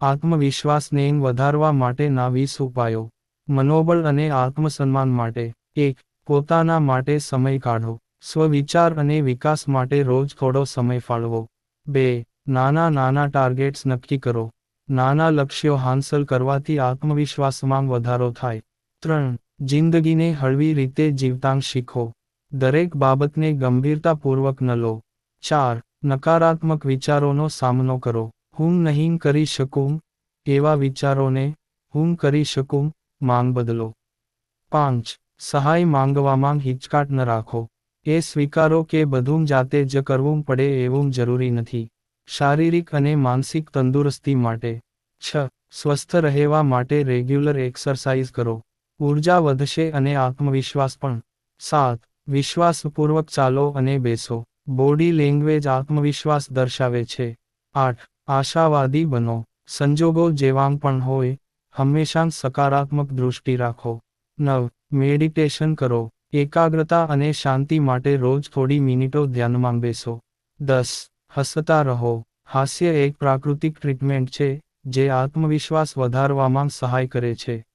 આત્મવિશ્વાસને વધારવા માટેના વીસ ઉપાયો. મનોબળ અને આત્મસન્માન માટે. એક, પોતાના માટે સમય કાઢો સ્વવિચાર અને વિકાસ માટે રોજ થોડો સમય ફાળવો. બે, નાના નાના ટાર્ગેટ્સ નક્કી કરો. નાના લક્ષ્યો હાંસલ કરવાથી આત્મવિશ્વાસમાં વધારો થાય. ત્રણ, જિંદગીને હળવી રીતે જીવતાંગ શીખો. દરેક બાબતને ગંભીરતાપૂર્વક ન લો. ચાર, નકારાત્મક વિચારોનો સામનો કરો. હું નહીં કરી શકું, એવા વિચારોને હું કરી શકું, માંગ બદલો. પાંચ, સહાય માંગવામાં હિચકાટ ન રાખો. એ સ્વીકારો કે બધું જાતે જ કરવું પડે એવું જરૂરી નથી. શારીરિક અને માનસિક તંદુરસ્તી માટે. છ, સ્વસ્થ રહેવા માટે રેગ્યુલર એક્સરસાઇઝ કરો. ઊર્જા વધશે અને આત્મવિશ્વાસ પણ. સાત, વિશ્વાસપૂર્વક ચાલો અને બેસો. બોડી લેંગ્વેજ આત્મવિશ્વાસ દર્શાવે છે. આઠ આશાવાદી બનો. સંજોગો જેવાં પણ હોય, હંમેશા સકારાત્મક દૃષ્ટિ રાખો. નવ, મેડિટેશન કરો. એકાગ્રતા અને શાંતિ માટે રોજ થોડી મિનિટો ધ્યાનમાં બેસો. દસ, હસતા રહો. હાસ્ય એક પ્રાકૃતિક ટ્રીટમેન્ટ છે, જે આત્મવિશ્વાસ વધારવામાં સહાય કરે છે.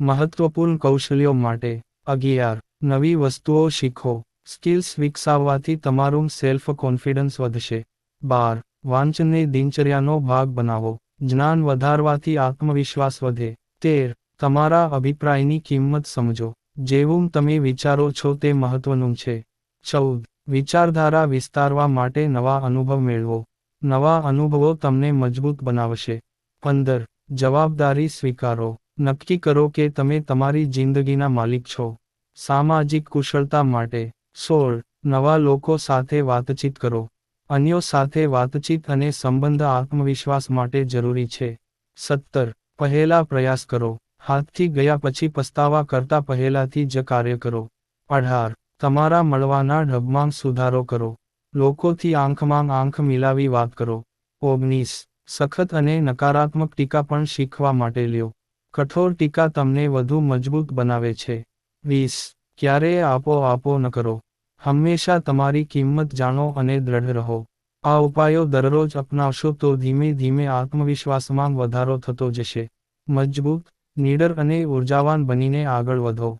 મહત્વપૂર્ણ કૌશલ્યો માટે. અગિયાર, નવી વસ્તુઓ શીખો. સ્કિલ્સ વિકસાવવાથી તમારું સેલ્ફ કોન્ફિડન્સ વધશે. બાર વાંચનને દિનચર્યાનો ભાગ બનાવો. જ્ઞાન વધારવાથી આત્મવિશ્વાસ વધે. તેર, તમારા અભિપ્રાયની કિંમત સમજો. જેવું તમે વિચારો છો તે મહત્વનું છે. ચૌદ, વિચારધારા વિસ્તારવા માટે નવા અનુભવ મેળવો. નવા અનુભવો તમને મજબૂત બનાવશે. પંદર, જવાબદારી સ્વીકારો. નક્કી કરો કે તમે તમારી જિંદગીના માલિક છો. સામાજિક કુશળતા માટે. સોળ, નવા લોકો સાથે વાતચીત કરો. અન્યો સાથે વાતચીત અને સંબંધ આત્મવિશ્વાસ માટે જરૂરી છે. સત્તર. પહેલા પ્રયાસ કરો. હાથથી ગયા પછી પસ્તાવા કરતા પહેલાથી જ કાર્ય કરો. અઢાર. તમારા મળવાના ઢબમાં સુધારો કરો. લોકોથી આંખમાં આંખ મિલાવી વાત કરો. ઓગણીસ. સખત અને નકારાત્મક ટીકા પણ શીખવા માટે લ્યો. કઠોર ટીકા તમને વધુ મજબૂત બનાવે છે. વીસ. ક્યારેય આપો આપો ન કરો. હંમેશા તમારી કિંમત જાણો અને દ્રઢ રહો. આ ઉપાયો દરરોજ અપનાવશો તો ધીમે ધીમે આત્મવિશ્વાસમાં વધારો થતો જશે. મજબૂત, નીડર અને ઉર્જાવાન બનીને આગળ વધો.